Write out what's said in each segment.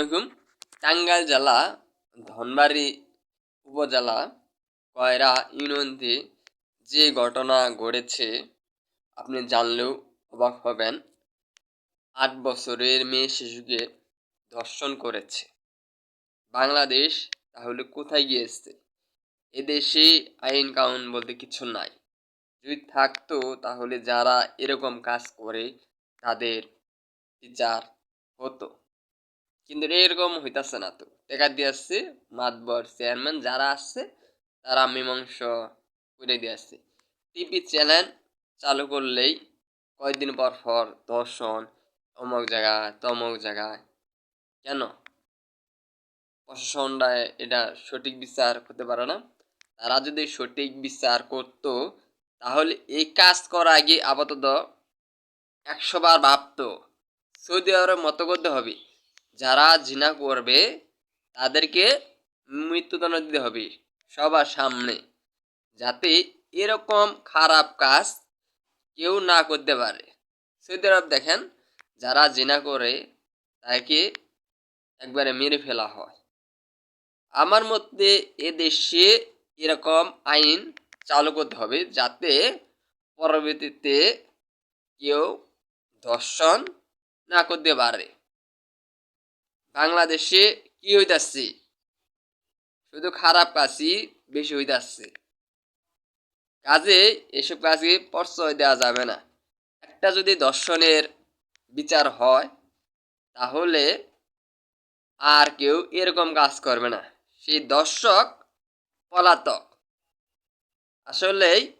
আলাইকুম। টাঙ্গাইল জেলা, ধনবাড়ি উপজেলা, কয়রা ইউনিয়নতে যে ঘটনা ঘটেছে, আপনি জানলেও অবাক হবেন। আট বছরের মেয়ে শিশুকে ধর্ষণ করেছে। বাংলাদেশ তাহলে কোথায় গিয়েছে? এদেশে আইন কানুন বলতে কিছু নাই। যদি থাকতো তাহলে যারা এরকম কাজ করে, তাদের বিচার হতো। কিন্তু এরকম হইতাছে না তো। টেকা দিয়ে আসছে মাতবর চেয়ারম্যান যারা আসছে তারা মীমাংস করে দিয়ে আসছে টিভি চ্যানেল চালু করলেই কয়েকদিন পর পর দর্শন অমুক জায়গায় তমক জায়গায় কেন? প্রশাসনরা এটা সঠিক বিচার করতে পারে না। তারা যদি সঠিক বিচার করত, তাহলে এই কাজ করার আগে আপাতত একশো বার ভাবতো, সৌদি আরবের মতো করতে হবে। যারা জিনা করবে, তাদেরকে মৃত্যুদণ্ড দিতে হবে সবার সামনে, যাতে এরকম খারাপ কাজ কেউ না করতে পারে। সৌদি আরব দেখেন, যারা জিনা করে, তাকে একবারে মেরে ফেলা হয়। আমার মধ্যে এ দেশে এরকম আইন চালু করতে হবে, যাতে পরবর্তীতে কেউ ধর্ষণ না করতে পারে। বাংলাদেশে কি হইতাছে? শুধু খারাপ কাজই বেশি হইতাছে। কাজে এসব কাজে প্রশ্রয় দেওয়া যাবে না। একটা যদি দর্শনের বিচার হয়, তাহলে আর কেউ এরকম কাজ করবে না। সেই দর্শক পলাতক। আসলেই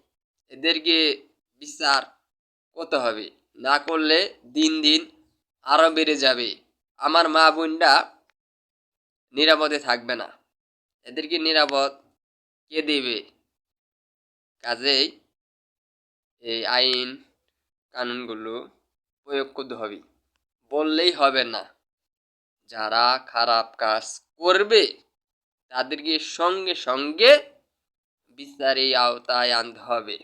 এদেরকে বিচার করতে হবে। না করলে দিন দিন আরও বেড়ে যাবে। আমার মা বোনরা নিরাপদে থাকবে না। এদেরকে নিরাপদ কে দেবে? কাজেই এই আইন কানুনগুলো প্রয়োগ করতে হবে। বললেই হবে না। যারা খারাপ কাজ করবে, তাদেরকে সঙ্গে সঙ্গে বিচারে আওতায় আনতে হবে।